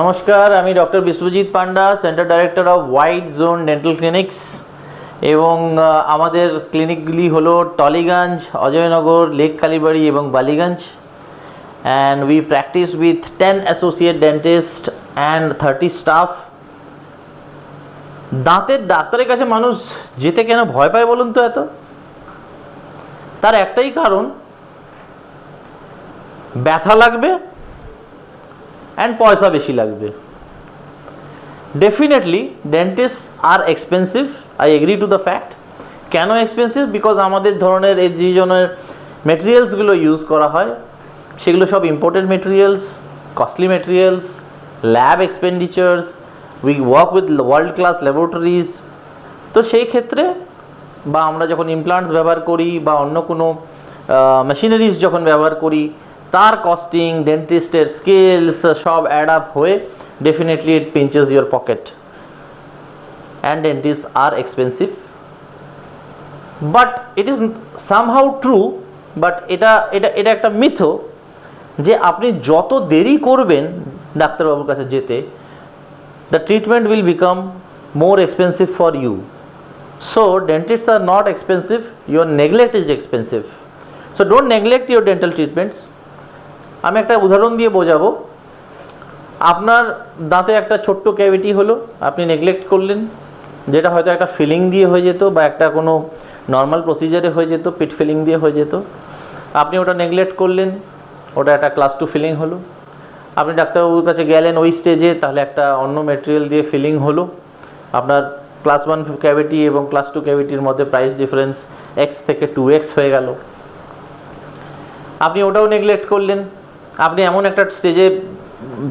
নমস্কার, আমি doctor Biswajit Panda centre director of White Zone dental clinics. এবং আমাদের ক্লিনিকগুলি হলো টলিগঞ্জ, অজয়নগর, লেক কালীবাড়ি এবং Ballygunge. And we practice with ten associate dentist and thirty staff দাঁতের ডাক্তারের কাছে মানুষ যেতে কেন ভয় পায় বলুন তো এত? তার একটাই কারণ, ব্যথা লাগবে অ্যান্ড পয়সা বেশি লাগবে। Definitely dentist are expensive I agree to the fact কেন এক্সপেন্সিভ বিকজ আমাদের ধরনের এই যে জনের মেটেরিয়ালসগুলো ইউজ করা হয়, সেগুলো সব imported materials costly materials lab expenditures we work with world class laboratories তো সেই ক্ষেত্রে বা আমরা যখন ইমপ্লান্টস ব্যবহার করি বা অন্য কোনো মেশিনারিজ যখন ব্যবহার করি তার কস্টিং ডেন্টিস্টের স্কেলস সব অ্যাড আপ হয়ে definitely it pinches your pocket and dentist are expensive but it is somehow true but এটা এটা এটা একটা মিথো যে আপনি যত দেরি করবেন ডাক্তারবাবুর কাছে যেতে the treatment will become more expensive for you. So, dentists are not expensive, your neglect is expensive. So, don't neglect your dental treatments. আমি একটা উদাহরণ দিয়ে বোঝাবো। আপনার দাঁতে একটা ছোট্ট ক্যাভিটি হলো, আপনি নেগলেক্ট করলেন, যেটা হয়তো একটা ফিলিং দিয়ে হয়ে যেত বা একটা কোনো নর্মাল প্রসিজারে হয়ে যেত পিট ফিলিং দিয়ে হয়ে যেত। আপনি ওটা নেগলেক্ট করলেন, ওটা একটা ক্লাস টু ফিলিং হলো। আপনি ডাক্তারবাবুর কাছে গেলেন, ওই স্টেজে তাহলে একটা অন্য মেটেরিয়াল দিয়ে ফিলিং হলো। আপনার ক্লাস ওয়ান ক্যাভিটি এবং ক্লাস টু ক্যাভিটির মধ্যে প্রাইস ডিফারেন্স এক্স থেকে টু এক্স হয়ে গেল। আপনি ওটাও নেগলেক্ট করলেন আপনি এমন একটা স্টেজে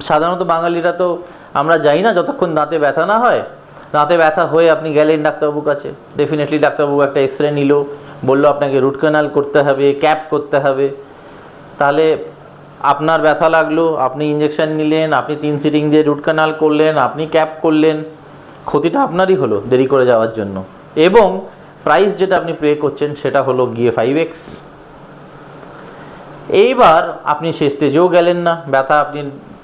সাধারণত বাঙালিরা তো আমরা যাই না, যতক্ষণ দাঁতে ব্যথা না হয়, দাঁতে ব্যথা হয়ে আপনি গেলেন ডাক্তারবাবুর কাছে। ডেফিনেটলি ডাক্তারবাবু একটা এক্স রে নিল, বলল আপনাকে রুট ক্যানাল করতে হবে ক্যাপ করতে হবে। তাহলে আপনার ব্যথা লাগল, আপনি ইঞ্জেকশন নিলেন, আপনি তিন সিটিং দিয়ে রুট ক্যানাল করলেন, আপনি ক্যাপ করলেন। ক্ষতিটা আপনারই হলো দেরি করে যাওয়ার জন্য। এবং প্রাইস যেটা আপনি পে করছেন, সেটা হলো গিয়ে ফাইভ এক্স এইবার আপনি সেই স্টেজেও গেলেন না। ব্যথা, আপনি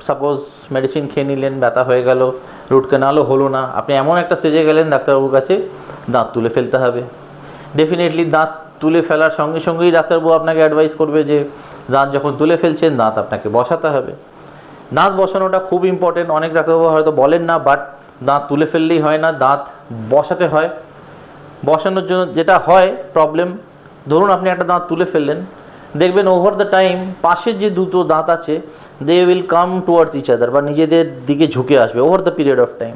সাপোজ মেডিসিন খেয়ে নিলেন, ব্যথা হয়ে গেল রুট ক্যানালও হলো না। আপনি এমন একটা স্টেজে গেলেন ডাক্তারবাবুর কাছে, দাঁত তুলে ফেলতে হবে। ডেফিনেটলি দাঁত তুলে ফেলার সঙ্গে সঙ্গেই ডাক্তারবাবু আপনাকে অ্যাডভাইস করবে যে, দাঁত যখন তুলে ফেলছেন, দাঁত আপনাকে বসাতে হবে। দাঁত বসানোটা খুব ইম্পর্টেন্ট অনেক ডাক্তারবাবু হয়তো বলেন না বাট দাঁত তুলে ফেললেই হয় না, দাঁত বসাতে হয়। বসানোর জন্য যেটা হয় প্রবলেম ধরুন আপনি একটা দাঁত তুলে ফেললেন দেখবেন ওভার দ্য টাইম পাশের যে দুটো দাঁত আছে they will come towards each other বা নিজেদের দিকে ঝুঁকে আসবে over the period of time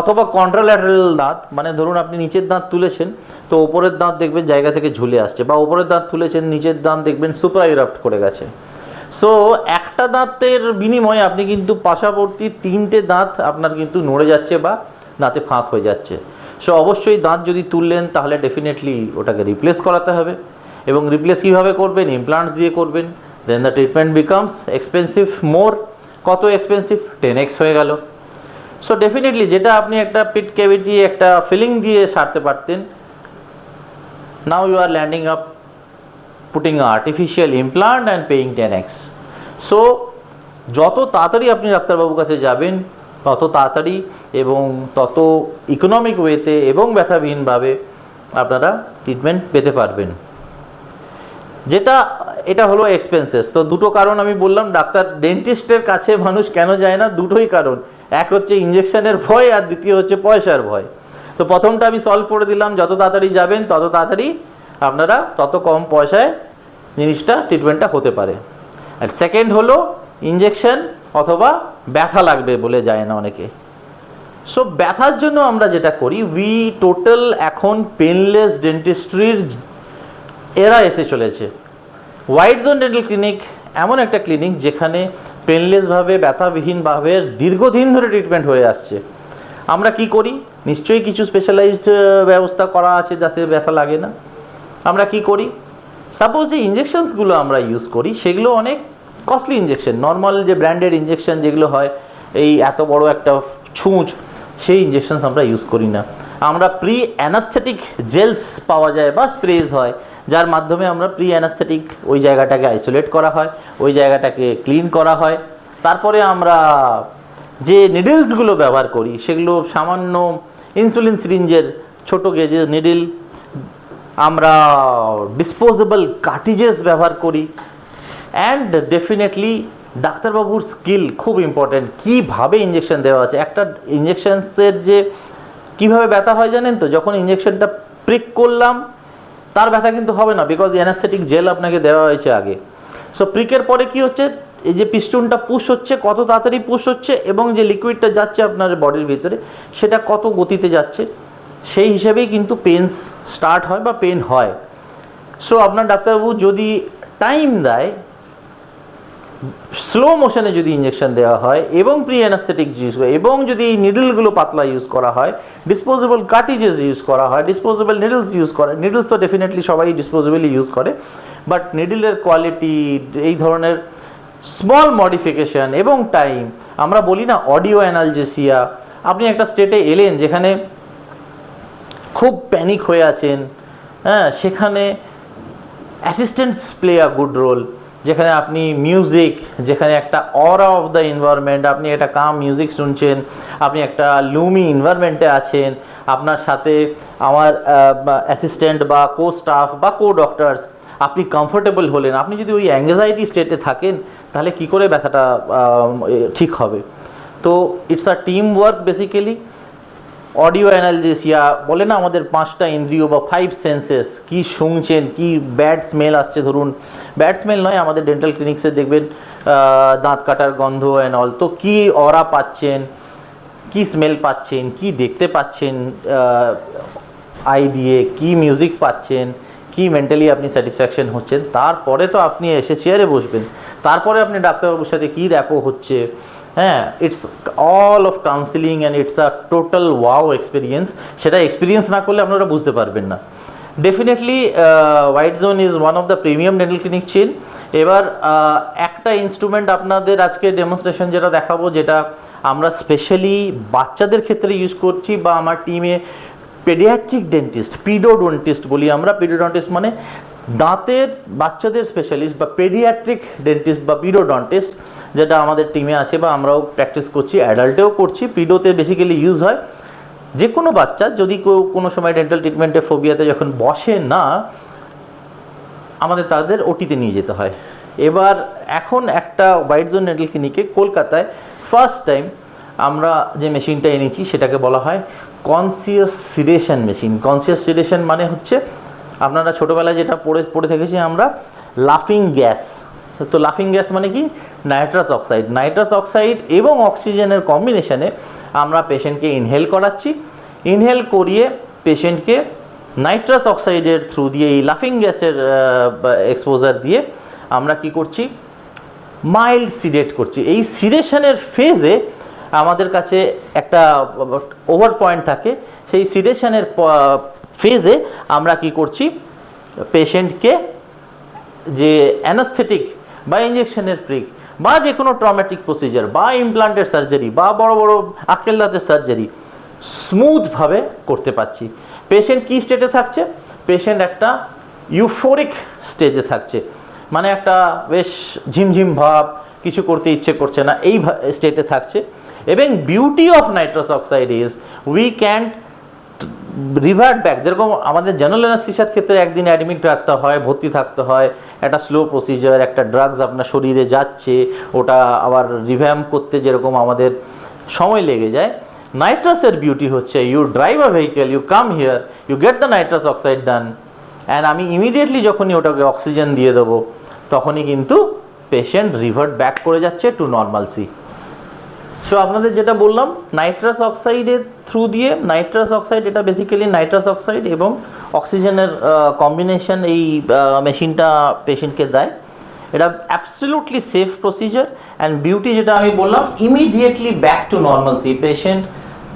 অথবা কন্ট্রাল্যাটারাল দাঁত মানে ধরুন আপনি নিচের দাঁত তুলেছেন, তো ওপরের দাঁত দেখবেন জায়গা থেকে ঝুলে আসছে বা ওপরের দাঁত তুলেছেন, নিচের দাঁত দেখবেন সুপার ইরাপ্ট করে গেছে। সো একটা দাঁতের বিনিময়ে আপনি কিন্তু পাশাপাশি তিনটে দাঁত আপনার কিন্তু নড়ে যাচ্ছে বা দাঁতে ফাঁক হয়ে যাচ্ছে। সো অবশ্যই দাঁত যদি তুললেন, তাহলে ডেফিনেটলি ওটাকে রিপ্লেস করাতে হবে। এবং রিপ্লেস কীভাবে করবেন? ইমপ্লান্টস দিয়ে করবেন। Then the treatment becomes expensive more কত এক্সপেন্সিভ টেন এক্স হয়ে গেল। সো ডেফিনেটলি যেটা আপনি একটা পিট ক্যাভিটি একটা ফিলিং দিয়ে সারতে পারতেন now you are landing up putting artificial implant and paying ten X so যত তাড়াতাড়ি আপনি ডাক্তারবাবুর কাছে যাবেন, তত তাড়াতাড়ি এবং তত ইকোনমিক ওয়েতে এবং ব্যথাবিহীনভাবে আপনারা ট্রিটমেন্ট পেতে পারবেন। যেটা, এটা হলো এক্সপেন্সেস তো দুটো কারণ আমি বললাম, ডাক্তার ডেন্টিস্টের কাছে মানুষ কেন যায় না? দুটোই কারণ। এক হচ্ছে ইঞ্জেকশনের ভয়, আর দ্বিতীয় হচ্ছে পয়সার ভয়। তো প্রথমটা আমি সলভ করে দিলাম, যত তাড়াতাড়ি যাবেন, তত তাড়াতাড়ি আপনারা তত কম পয়সায় জিনিসটা ট্রিটমেন্টটা হতে পারে। আর সেকেন্ড হলো ইঞ্জেকশন অথবা ব্যথা লাগবে বলে যায় না অনেকে। সো ব্যথার জন্য আমরা যেটা করি উই টোটাল এখন পেনলেস ডেন্টিস্ট্রির এরা এসে চলেছে। হোয়াইট জোন ডেন্টাল ক্লিনিক এমন একটা ক্লিনিক যেখানে পেনলেসভাবে ব্যথাবিহীনভাবে দীর্ঘদিন ধরে ট্রিটমেন্ট হয়ে আসছে। আমরা কি করি? নিশ্চয়ই কিছু স্পেশালাইজড ব্যবস্থা করা আছে যাতে ব্যথা লাগে না। আমরা কি করি? সাপোজ যে ইঞ্জেকশনসগুলো আমরা ইউজ করি, সেগুলো অনেক কস্টলি ইঞ্জেকশন নর্মাল যে ব্র্যান্ডেড ইঞ্জেকশন যেগুলো হয়, এই এত বড় একটা ছুঁচ, সেই ইঞ্জেকশনস আমরা ইউজ করি না। আমরা প্রি অ্যানাস্থেটিক জেলস পাওয়া যায় বা স্প্রেজ হয়। যার মাধ্যমে আমরা প্রি অ্যানাস্থেটিক ওই জায়গাটাকে আইসোলেট করা হয়, ওই জায়গাটাকে ক্লিন করা হয়। তারপরে আমরা যে নিডলসগুলো ব্যবহার করি, সেগুলো সামান্য ইনসুলিন সিরিঞ্জের ছোট গেজের নিডল আমরা ডিসপোজেবল কার্টিজেস ব্যবহার করি। অ্যান্ড ডেফিনেটলি ডাক্তারবাবুর স্কিল খুব ইম্পর্ট্যান্ট কীভাবে ইঞ্জেকশন দেওয়া আছে? একটা ইঞ্জেকশনসের যে কীভাবে ব্যথা হয় জানেন তো? যখন ইঞ্জেকশনটা প্রিক করলাম তার ব্যথা কিন্তু হবে না বিকজ অ্যানাস্থেটিক জেল আপনাকে দেওয়া হয়েছে আগে। সো প্রিকের পরে কি হচ্ছে? এই যে পিস্টুনটা পুশ হচ্ছে, কত তাড়াতাড়ি পুশ হচ্ছে এবং যে লিকুইডটা যাচ্ছে আপনার বডির ভিতরে, সেটা কত গতিতে যাচ্ছে, সেই হিসেবেই কিন্তু পেন স্টার্ট হয় বা পেন হয়। সো আপনার ডাক্তারবাবু যদি টাইম দেয় স্লো মোশনে যদি ইঞ্জেকশন দেওয়া হয় এবং প্রি অ্যানাস্থেটিক ইউজ এবং যদি নিডলগুলো পাতলা ইউজ করা হয় ডিসপোজেবল কার্টিজেস ইউজ করা হয় ডিসপোজেবল নিডলস ইউজ করে নিডলস তো ডেফিনেটলি সবাই ডিসপোজেবলই ইউজ করে বাট নিডলের কোয়ালিটি এই ধরনের স্মল মডিফিকেশন এবং টাইম আমরা বলি না অডিও অ্যানালজেসিয়া আপনি একটা স্টেটে এলেন যেখানে খুব প্যানিক হয়ে আছেন হ্যাঁ সেখানে assistants play a good role যেখানে আপনি মিউজিক যেখানে একটা অরা অফ দ্য এনভায়রনমেন্ট আপনি একটা কাম মিউজিক শুনছেন, আপনি একটা লুমি এনভায়রনমেন্টে আছেন, আপনার সাথে আমার অ্যাসিস্ট্যান্ট বা কো স্টাফ বা কো ডক্টরস আপনি কমফোর্টেবল হলেন, আপনি যদি ওই অ্যাংজাইটি স্টেটে থাকেন, তাহলে কি করে ব্যথাটা ঠিক হবে? তো it's a team work basically audio analgesia বলে না আমাদের পাঁচটা ইন্দ্রিয় বা ফাইভ সেন্সেস কি শুনছেন, কি ব্যাড স্মেল আসছে? ধরুন ব্যাড স্মেল নয়, আমাদের ডেন্টাল ক্লিনিক্সে দেখবেন দাঁত কাটার গন্ধ অ্যান্ড অল তো কি অরা পাচ্ছেন, কি স্মেল পাচ্ছেন, কি দেখতে পাচ্ছেন আই দিয়ে, কি মিউজিক পাচ্ছেন, কি মেন্টালি আপনি স্যাটিসফ্যাকশন হচ্ছেন? তারপরে তো আপনি এসে চেয়ারে বসবেন। তারপরে আপনি ডাক্তারবাবুর সাথে কী র্যাপো হচ্ছে? হ্যাঁ it's all of counselling and it's a total wow experience সেটা এক্সপিরিয়েন্স না করলে আপনারা বুঝতে পারবেন না। Definitely White Zone is one of the premium dental clinic chain এবার একটা ইনস্ট্রুমেন্ট আপনাদের আজকে ডেমনস্ট্রেশন যেটা দেখাবো, যেটা আমরা স্পেশালি বাচ্চাদের ক্ষেত্রে ইউজ করছি বা আমার টিমে পেডিয়াট্রিক ডেন্টিস্ট পিডোডন্টিস্ট বলি আমরা। পিডোডন্টিস্ট মানে দাঁতের বাচ্চাদের স্পেশালিস্ট বা পেডিয়াট্রিক ডেন্টিস্ট বা পিডোডন্টিস্ট যেটা আমাদের টিমে আছে বা আমরাও প্র্যাকটিস করছি অ্যাডাল্টেও করছি পিডোতে বেসিক্যালি ইউজ হয়। যে কোনো বাচ্চা, যদি কেউ কোনো সময় ডেন্টাল ট্রিটমেন্টে ফোবিয়াতে যখন বসে না, আমাদের তাদের ওটিতে নিয়ে যেতে হয়। এবার এখন একটা হোয়াইট জোন ডেন্টাল ক্লিনিকে কলকাতায় ফার্স্ট টাইম আমরা যে মেশিনটা এনেছি, সেটাকে বলা হয় conscious sedation machine conscious sedation মানে হচ্ছে, আপনারা ছোটোবেলায় যেটা পড়ে পড়ে থেকেছি আমরা লাফিং গ্যাস তো লাফিং গ্যাস মানে কি? নাইট্রাস অক্সাইড নাইট্রাস অক্সাইড এবং অক্সিজেনের কম্বিনেশনে আমরা পেশেন্টকে ইনহেল করাচ্ছি। ইনহেল করিয়ে পেশেন্টকে নাইট্রাস অক্সাইডের থ্রু দিয়ে এই লাফিং গ্যাসের এক্সপোজার দিয়ে আমরা কি করছি? মাইল্ড সিডেট করছি। এই সিডেশনের ফেজে আমাদের কাছে একটা ওভার পয়েন্ট থাকে। সেই সিডেশনের ফেজে আমরা কি করছি? পেশেন্টকে যে অ্যানাস্থেটিক বা ইঞ্জেকশনের প্রিক বা যে কোনো ট্রমেটিক প্রসিজার বা ইমপ্লান্টের সার্জারি বা বড় বড় আক্কেল দাঁতের সার্জারি স্মুথভাবে করতে পারছি। পেশেন্ট কি স্টেটে থাকছে? পেশেন্ট একটা ইউফোরিক স্টেজে থাকছে। মানে একটা বেশ ঝিমঝিম ভাব, কিছু করতে ইচ্ছে করছে না, এই স্টেটে থাকছে। এবং beauty of nitrous oxide is we can revert back যেরকম আমাদের জেনারেল অ্যানাস্থিসার ক্ষেত্রে একদিন অ্যাডমিট রাখতে হয়, ভর্তি থাকতে হয়, একটা স্লো প্রসিজার একটা ড্রাগস আপনার শরীরে যাচ্ছে, ওটা আবার রিভ্যাম করতে যেরকম আমাদের সময় লেগে যায়। নাইট্রাসের বিউটি হচ্ছে you drive a vehicle you come here you get the nitrous oxide done and আমি ইমিডিয়েটলি যখনই ওটাকে অক্সিজেন দিয়ে দেবো, তখনই কিন্তু পেশেন্ট রিভার্ট ব্যাক করে যাচ্ছে টু নর্মালসি সো আপনাদের যেটা বললাম নাইট্রাস অক্সাইডের থ্রু দিয়ে নাইট্রাস অক্সাইড এটা বেসিক্যালি নাইট্রাস অক্সাইড এবং অক্সিজেনের কম্বিনেশন এই মেশিনটা পেশেন্টকে দেয়। এটা absolutely safe procedure and beauty যেটা আমি বললাম immediately back to normalcy patient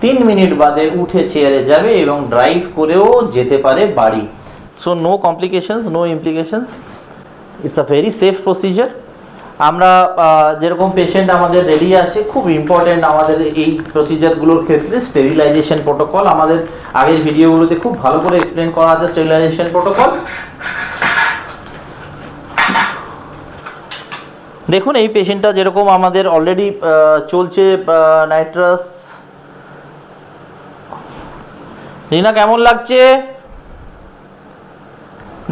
তিন মিনিট বাদে উঠে চেয়ারে যাবে এবং ড্রাইভ করেও যেতে পারে বাড়ি। So no complications no implications it's a very safe procedure আমরা যেরকম পেশেন্ট আমাদের রেডি আছে, খুব ইম্পর্টেন্ট আমাদের এই প্রসিজারগুলোর ক্ষেত্রে স্টেরিলাইজেশন প্রোটোকল আমাদের আগের ভিডিওগুলোতে খুব ভালো করে এক্সপ্লেন করা আছে স্টেরিলাইজেশন প্রোটোকল দেখুন, এই পেশেন্টটা যেরকম আমাদের অলরেডি চলছে নাইট্রাস রিনা, কেমন লাগছে?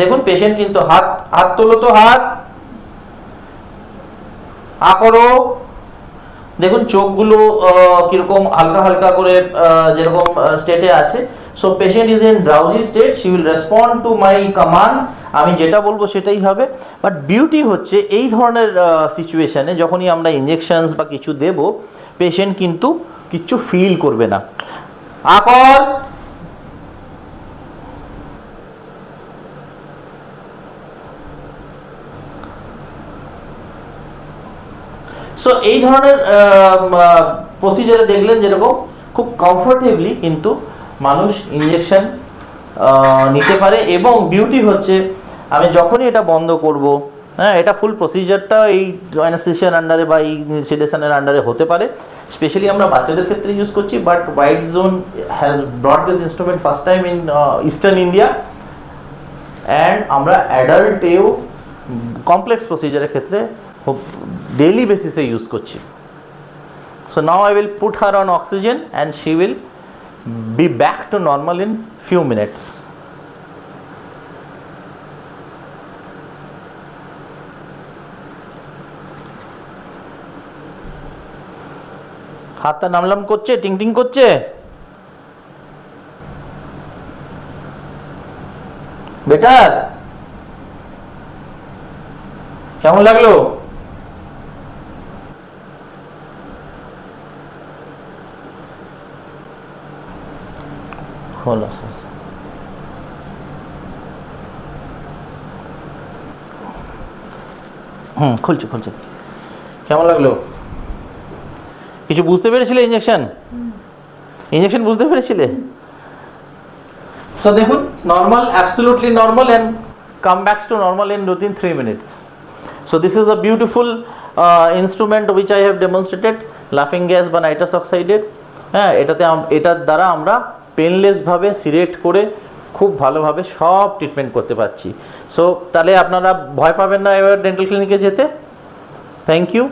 দেখুন পেশেন্ট কিন্তু হাত হাত তোলো তো হাত। আ করো দেখুন চোখগুলো কীরকম হালকা হালকা করে যেরকম স্টেটে আছে। So patient is in drowsy state she will respond to my command আমি যেটা বলব সেটাই হবে। বাট বিউটি হচ্ছে এই ধরনের সিচুয়েশনে যখনই আমরা ইঞ্জেকশনস বা কিছু দেব পেশেন্ট কিন্তু কিচ্ছু ফিল করবে না। আকর সো এই ধরনের প্রসিজারে দেখলেন যেরকম খুব কমফোর্টেবলি কিন্তু মানুষ ইঞ্জেকশন নিতে পারে এবং বিউটি হচ্ছে আমি যখনই এটা বন্ধ করব হ্যাঁ এটা ফুল প্রসিজারটা এই অ্যানাস্থেশিয়ার আন্ডারে বা এই সেডেশনের আন্ডারে হতে পারে। স্পেশালি আমরা বাচ্চাদের ক্ষেত্রে ইউজ করছি but White Zone has brought this instrument first time in eastern India and আমরা অ্যাডাল্টেও কমপ্লেক্স প্রসিজারের ক্ষেত্রে ডেইলি বেসিসে ইউজ করছি। So now I will put her on oxygen and she will be back to normal in few minutes হাতটা নামলাম করছে টিং টিং করছে? বেটার কেমন লাগল? হলো। হুম খুলছে খুলছে। কেমন লাগল? কিছু বুঝতে পেরেছিলে ইঞ্জেকশন ইঞ্জেকশন বুঝতে পেরেছিলে? সো দেখুন normal absolutely normal and come backs to normal in within three minutes so this is a beautiful instrument which I have demonstrated, laughing gas বা নাইট্রাস অক্সাইডের হ্যাঁ এটাতে এটার দ্বারা আমরা পেনলেসভাবে সিলেক্ট করে খুব ভালোভাবে সব ট্রিটমেন্ট করতে পারছি। সো তাহলে আপনারা ভয় পাবেন না এবার ডেন্টাল ক্লিনিকে যেতে। Thank you